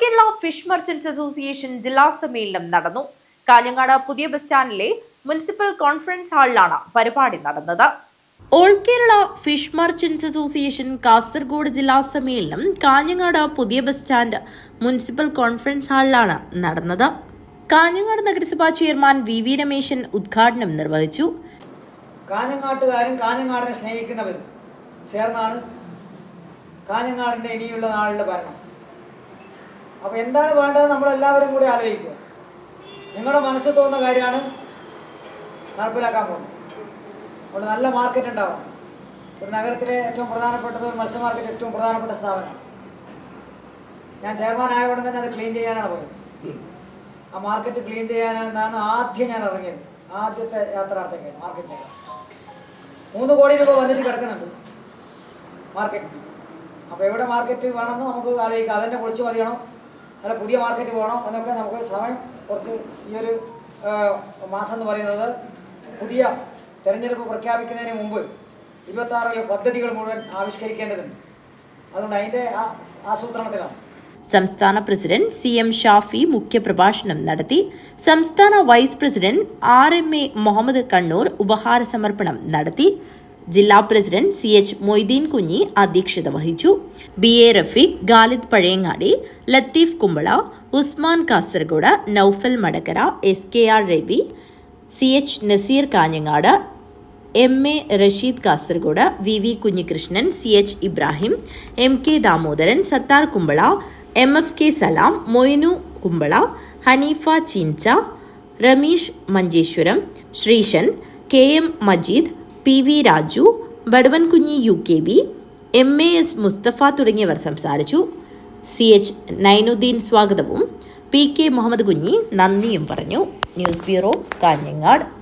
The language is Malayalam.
കേരള ഫിഷ് മർച്ചന്റ്സ് അസോസിയേഷൻ ജില്ലാ സമ്മേളനം നടന്നു. കാഞ്ഞങ്ങാട് പുതിയ ബസ് സ്റ്റാൻഡിലെ മുനിസിപ്പൽ കോൺഫറൻസ് ഹാളിലാണ് പരിപാടി നടന്നത്. All Kerala fish merchants association Kasaragod ജില്ലാ സമ്മേളനം കാഞ്ഞങ്ങാട് പുതിയ ബസ് സ്റ്റാൻഡ് മുനിസിപ്പൽ കോൺഫറൻസ് ഹാളിലാണ് നടന്നത്. കാഞ്ഞങ്ങാട് നഗരസഭാ ചെയർമാൻ വി വി രമേശൻ ഉദ്ഘാടനം നിർവഹിച്ചു. കാഞ്ഞങ്ങാട്ടുകാരും കാഞ്ഞങ്ങാടിനെ സ്നേഹിക്കുന്നവരും ചേർന്നാണ് കാഞ്ഞങ്ങാടിന്റെ ഇനിയുള്ള നാളിലെ ഭരണം. അപ്പോൾ എന്താണ് വേണ്ടത് നമ്മളെല്ലാവരും കൂടി ആലോചിക്കുക. നിങ്ങളുടെ മനസ്സിൽ തോന്നുന്ന കാര്യമാണ് നടപ്പിലാക്കാൻ പോകുന്നത്. അവിടെ നല്ല മാർക്കറ്റ് ഉണ്ടാവണം. ഒരു നഗരത്തിലെ ഏറ്റവും പ്രധാനപ്പെട്ടത് മത്സ്യ മാർക്കറ്റ് ഏറ്റവും പ്രധാനപ്പെട്ട സ്ഥാപനമാണ്. ഞാൻ ചെയർമാൻ ആയ ഉടൻ തന്നെ അത് ക്ലീൻ ചെയ്യാനാണ് പോയത്. ആ മാർക്കറ്റ് ക്ലീൻ ചെയ്യാനാണ് ആദ്യം ഞാൻ ഇറങ്ങിയത്. ആദ്യത്തെ യാത്രാർത്ഥിക്ക് മാർക്കറ്റിലേക്ക് മൂന്ന് കോടി രൂപ വന്നിട്ട് കിടക്കുന്നുണ്ട് മാർക്കറ്റ് അപ്പോൾ എവിടെ മാർക്കറ്റ് വേണമെന്ന് നമുക്ക് ആലോചിക്കാം. അതെന്നെ പൊളിച്ച് മതിയണോ അല്ല പുതിയ മാർക്കറ്റ് വേണോ എന്നൊക്കെ നമുക്ക് സമയം കുറച്ച് ഈ ഒരു മാസം എന്ന് പറയുന്നത് പുതിയ തെരഞ്ഞെടുപ്പ് പ്രഖ്യാപിക്കുന്നതിന് മുമ്പ് ഇരുപത്താറിലെ പദ്ധതികൾ മുഴുവൻ ആവിഷ്കരിക്കേണ്ടതുണ്ട്. അതുകൊണ്ട് അതിന്റെ ആസൂത്രണത്തിലാണ്. സംസ്ഥാന പ്രസിഡന്റ് സി എം ഷാഫി മുഖ്യപ്രഭാഷണം നടത്തി സംസ്ഥാന vice president R M A Muhammad Kannur ഉപഹാര സമർപ്പണം നടത്തി ജില്ലാ president C H Moideen Kunhi അധ്യക്ഷത വഹിച്ചു. B A Rafeeq Galid Pazhayangadi Latheef Kumbla Usman Kasaragod Noufal Madakkara S K R Ravi C H Naseer Kanhangad M A Rasheed Kasaragod V V Kunhikrishnan C H Ibrahim M K Damodaran Sathar Kumbla M F K Salam Moinu Kumbla Haneefa Cheencha Rameesh Manjeshwaram Sreesan K M Majeed P V Raju Vaduvankunhi U K B M A S Musthafa തുടങ്ങിയവർ സംസാരിച്ചു. സി എച്ച് നൈനുദ്ദീൻ സ്വാഗതവും. പി കെ മുഹമ്മദ് കുഞ്ഞി നന്ദിയും പറഞ്ഞു. News bureau Kanhangad.